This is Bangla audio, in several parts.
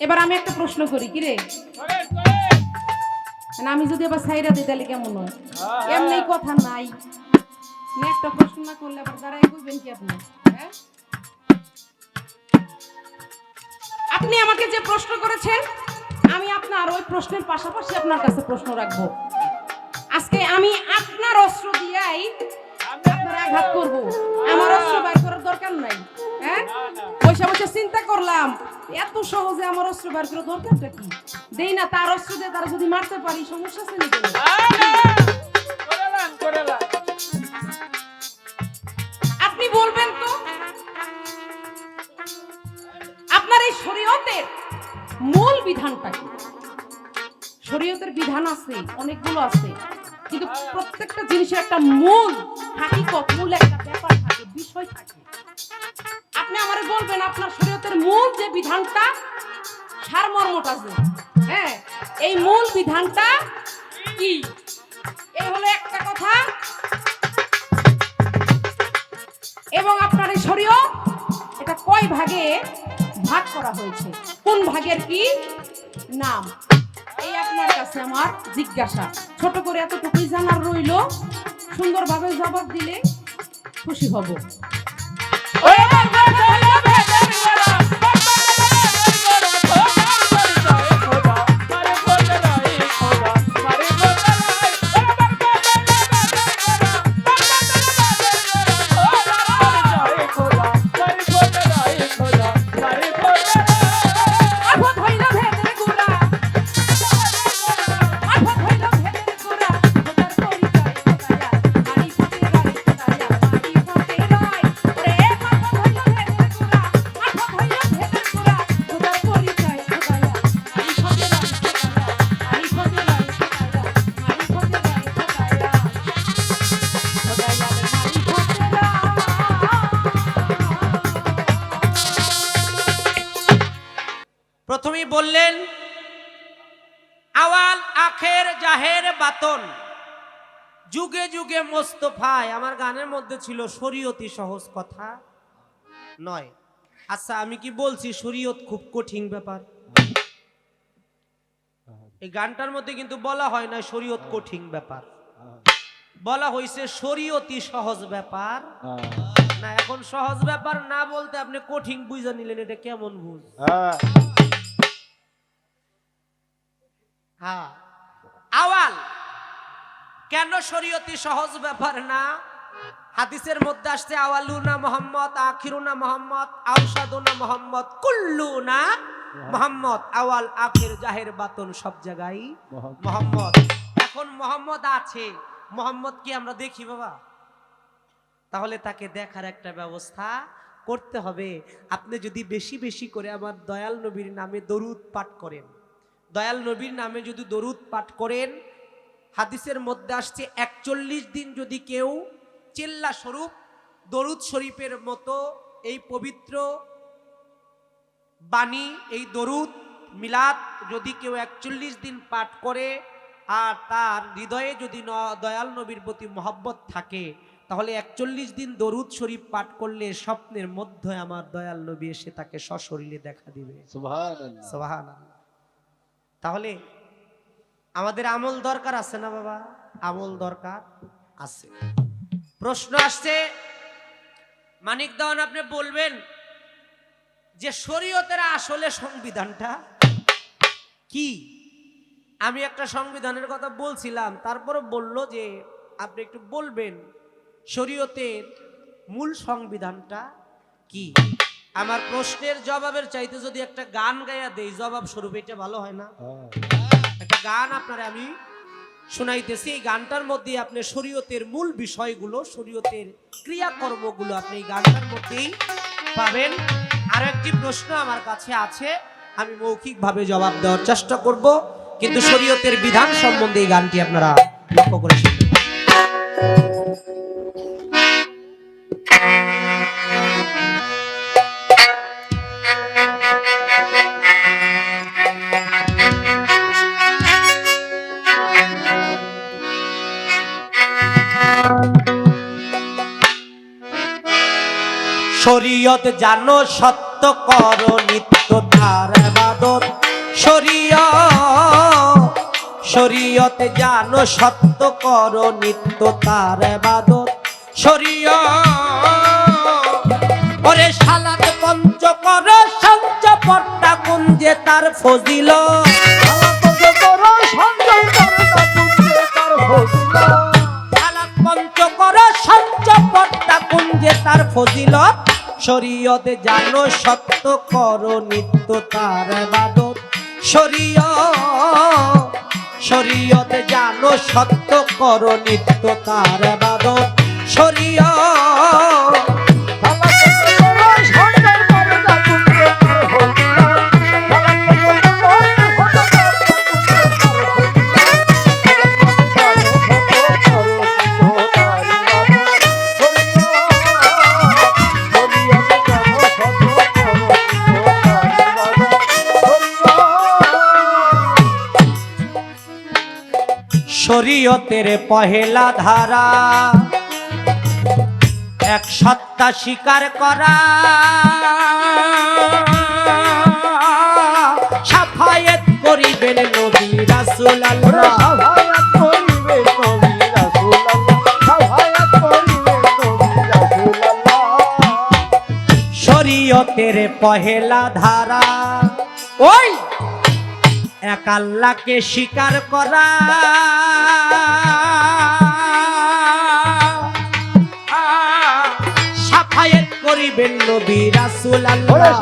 এবার আমি একটা প্রশ্ন করি কি রে। মানে আমি যদি আবার সাইরা দিই তাহলে কেমন হয়? হ্যাঁ, এমনি কথা নাই। না একটা প্রশ্ন না করলে আবার দাঁড়ায় কইবেন কি আপনি? হ্যাঁ? আপনি আমাকে যে প্রশ্ন করেছেন আমি আপনার ওই প্রশ্নের পাশাপাশি আপনার কাছে প্রশ্ন রাখব। আজকে আমি আপনার অস্ত্র দিয়েই আপনার আঘাত করব। আমার অস্ত্র বাইর করার দরকার নাই। হ্যাঁ? পয়সা পয়সা চিন্তা করলাম। এত সহজে আমার অস্ত্র বাইর করার দরকারটা কি? দেই না তার অস্ত্র দিয়ে তারা যদি মারতে পারি সমস্যা আছে নাকি। আপনি বলবেন তো? আপনার এই শরীয়তের মূল বিধানটা কি? শরীয়তের বিধান আছে, অনেকগুলো আছে, কিন্তু প্রত্যেকটা জিনিসের একটা মূল, হাকিকত, মূল একটা ব্যাপার থাকে, বিষয় থাকে। আপনি আমারে বলবেন আপনার শরীয়তের মূল যে বিধানটা, সারমর্মটা আছে হ্যাঁ এই মূল বিধানটা কি? এই হলো একটা কথা। এবং আপনার এই শরীয় এটা কয় ভাগে ভাগ করা হয়েছে? কোন ভাগের কি? নাম। এই আপনার কাছে আমার জিজ্ঞাসা। ছোট করে এত এতটুকুই জানার রইল। সুন্দরভাবে জবাব দিলে খুশি হব। বললেন আওয়াল আখের জাহের বাতন যুগে যুগে মোস্তফায়। আমার গানের মধ্যে ছিল শরীয়তি সহজ কথা নয়। আচ্ছা আমি কি বলছি? শরীয়ত খুব কঠিন ব্যাপার। এই গানটার মধ্যে কিন্তু বলা হয় না শরীয়ত কঠিন ব্যাপার। বলা হয়েছে শরীয়তি সহজ ব্যাপার। না এখন সহজ ব্যাপার না বলতে আপনি কঠিন বুঝে নিলেন এটা কেমন বুঝ? হ্যাঁ। আওয়াল। কেন শরীয়তি সহজ ব্যাপার না? হাদিসের মধ্যে আসছে আওয়ালুনা মোহাম্মদ আখিরুনা মোহাম্মদ আউসাদুনা মোহাম্মদ কুল্লুনা মোহাম্মদ। আওয়াল আখির জাহের বাতন সব জায়গায় মোহাম্মদ। এখন মোহাম্মদ আছে। মোহাম্মদ কি আমরা দেখি বাবা? তাহলে তাকে দেখার একটা ব্যবস্থা করতে হবে। আপনি যদি বেশি বেশি করে আমার দয়াল নবীর নামে দরুদ পাঠ করেন দয়াল নবীর নামে যদি দরুদ পাঠ করেন হাদিসের মধ্যে আসছে একচল্লিশ দিন যদি কেউ চেল্লা স্বরূপ দরুদ শরীফের মতো এই পবিত্র বাণী এই দরুদ মিলাদ যদি কেউ একচল্লিশ দিন পাঠ করে আর তার হৃদয়ে যদি ন- দয়াল নবীর প্রতি মহব্বত থাকে তাহলে একচল্লিশ দিন দরুদ শরীফ পাঠ করলে স্বপ্নের মধ্যে আমার দয়াল নবী এসে তাকে সশরীরে দেখা দিবে। সোহান তাহলে আমাদের আমল দরকার আছে না বাবা? আমল দরকার আছে। প্রশ্ন আসছে, মানিক দেওয়ান আপনি বলবেন যে শরীয়তের আসলে সংবিধানটা কি? আমি একটা সংবিধানের কথা বলছিলাম, তারপরে বলল যে আপনি একটু বলবেন শরীয়তের মূল সংবিধানটা কি? আমার প্রশ্নের জবাবের চাইতে যদি একটা গান গাইয়া দেই জবাব স্বরূপ এটা ভালো হয় না। একটা গান আপনার আমি শোনাইতেছি এই গানটার মধ্যে আপনি শরীয়তের মূল বিষয়গুলো শরীয়তের ক্রিয়াকর্মগুলো আপনি এই গানটার মধ্যেই পাবেন। আর একটি প্রশ্ন আমার কাছে আছে আমি মৌখিকভাবে জবাব দেওয়ার চেষ্টা করব কিন্তু শরীয়তের বিধান সম্বন্ধে এই গানটি আপনারা লক্ষ্য করে শুনবেন শরীয়ত জানো, সত্য কর, নিত্য তার বাদত শরীয়ত জানো, সত্য কর, নিত্য তার বাদত শরীয় সালাত পঞ্চ কর, সঞ্চ পট্টা কুঞ্জে তার ফজিল সালাত পঞ্চ কর, সঞ্চ পট্টা কুঞ্জে তার ফজিলত। শরীয়তে জানো সত্য, কর নিত্য তার বাদত শরীয় শরীয়তে জানো সত্য, কর নিত্য তার বাদত শরীয় শরীয়তের পহেলা ধারা। এক সত্তা স্বীকার করা। সাফায়েত করিবেন নবী রাসূল আল্লাহ শরীয়তের পহেলা ধারা। ওই এক আল্লাহকে স্বীকার করা। সাফায়েত করিবেন নবী রাসুল আল্লাহ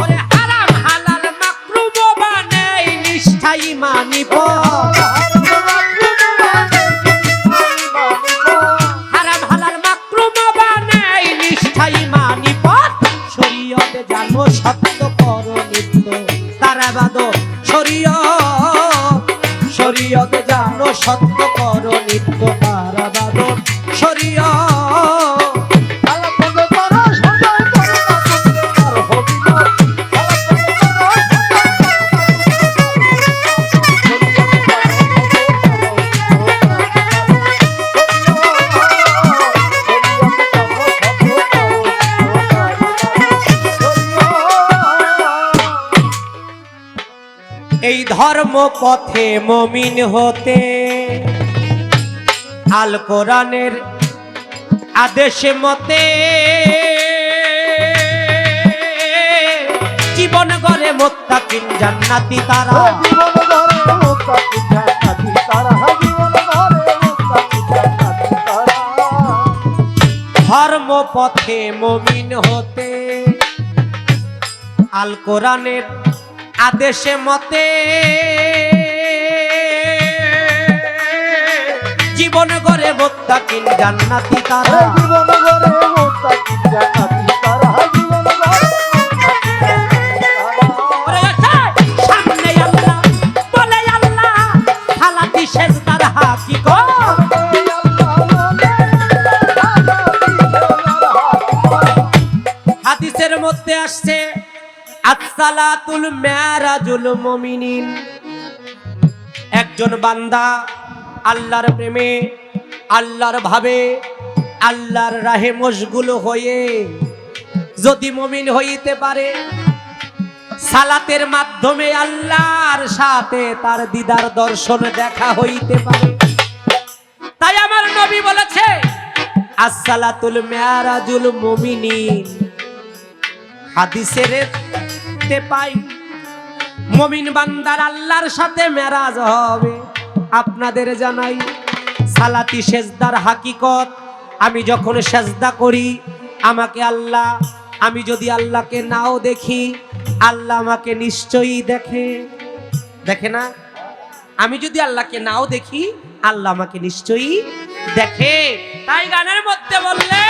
ওরে হারাম হালাল মাকরুম বানাই নিষ্ঠাই মানিব হারাম ধর্ম পথে মমিন হতে আল কোরআনের আদেশে মতে জীবন গড়ে মোত্তাকিন জান্নাতি তারা। ধর্ম পথে মমিন হতে আল কোরআনের আদেশে মতে জীবন গড়ে মোত্তাকিন জান্নাতি তারা। ওরে আসসালাতুল মেরাজুল মুমিনিন। একজন বান্দা আল্লাহর প্রেমে, আল্লাহর ভাবে, আল্লাহর রাহে মশগুল হয়ে যদি মমিন হইতে পারে, সালাতের মাধ্যমে আল্লাহর সাথে তার দিদার দর্শন দেখা হইতে পারে। তাই আমার নবী বলেছে, আসসালাতুল মেয়ারাজুল মুমিনিন। হাদিসের তে পাই। মমিন বান্দার আল্লাহর সাথে মেরাজ হবে। আপনাদের জানাই, সালাতি সেজদার হাকিকত। আমি যখন সেজদা করি, আমাকে আল্লাহ, আমি যদি আল্লাহকে নাও দেখি, আল্লাহ আমাকে নিশ্চয়ই দেখে। দেখে না? আমি যদি আল্লাহকে নাও দেখি, আল্লাহ আমাকে নিশ্চয়ই দেখে। তাই গানের মধ্যে বললেন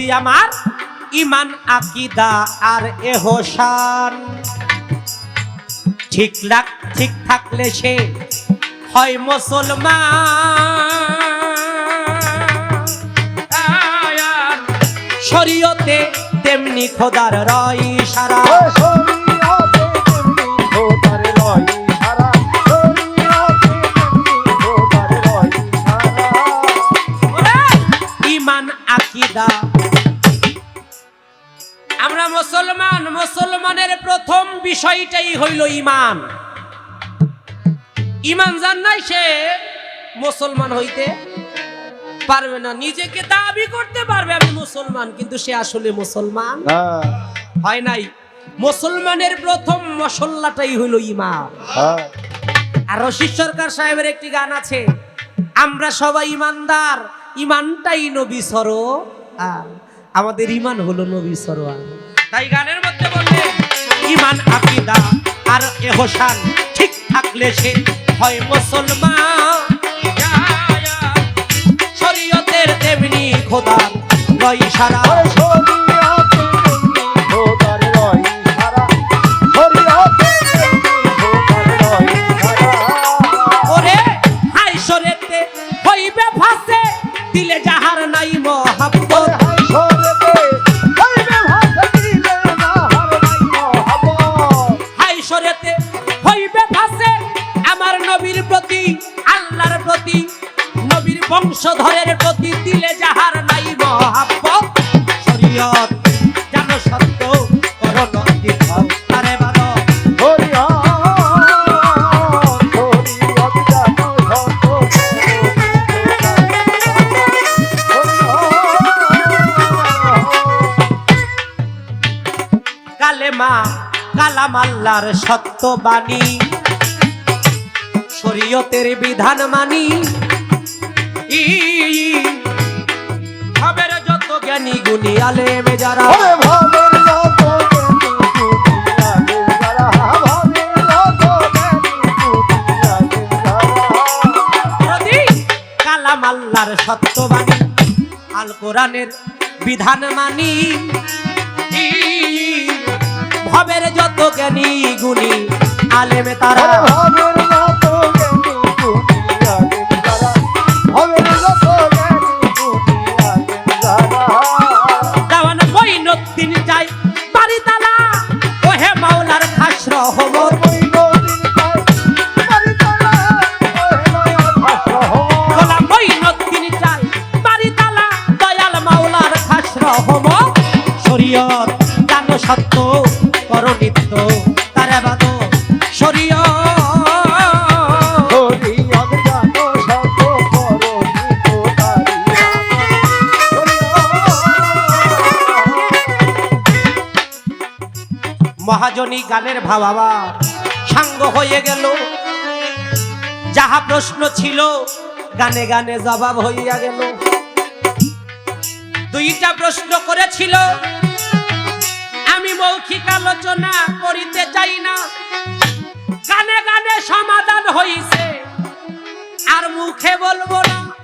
দরদি আমার ইমান, আকিদা আর এহসান ঠিক লাগ, ঠিক থাকলে সে হয় মুসলমান। শরীয়তে তেমনি খোদার রয় সারা। বিষয়টাই হইল ইমান ইমান জান নাই সে মুসলমান হইতে পারবে না। নিজেকে দাবি করতে পারবে আমি মুসলমান কিন্তু সে আসলে মুসলমান হয় নাই। মুসলমানের প্রথম মশল্লাটাই হইল ইমান আর রশিদ সরকার সাহেবের একটি গান আছে আমরা সবাই ইমানদার ইমানটাই নবী সর আর আমাদের ইমান হলো নবী সরোয়ার। তাই গানের মধ্যে ইমান আকিদা আর এহসান ঠিক থাকলে সে হয় মুসলমান। শরীয়তের তেমনি খোদা নয় সারা বংশধরের প্রতি দিলে যাহার নাই মহাব্বত শরীয়ত জানো সত্য করো নন্দিত আরে বাবা কালেমা কালাম আল্লাহর সত্য বাণী শরীয়তের বিধান মানি। ভাবের যত জ্ঞানী গুণী আলেমে যারা যদি কালাম আল্লাহর সত্য বাণী আল কোরআনের বিধান মানি। ভবের যত জ্ঞানী গুণী আলেমে তারা মহাজনী গানের ভাব আবার সাঙ্গ হয়ে গেল। যাহা প্রশ্ন ছিল, গানে গানে জবাব হইয়া গেল। দুইটা প্রশ্ন করেছিল। আমি মৌখিক আলোচনা করিতে চাই না। গানে গানে সমাধান হইছে। আর মুখে বলব না।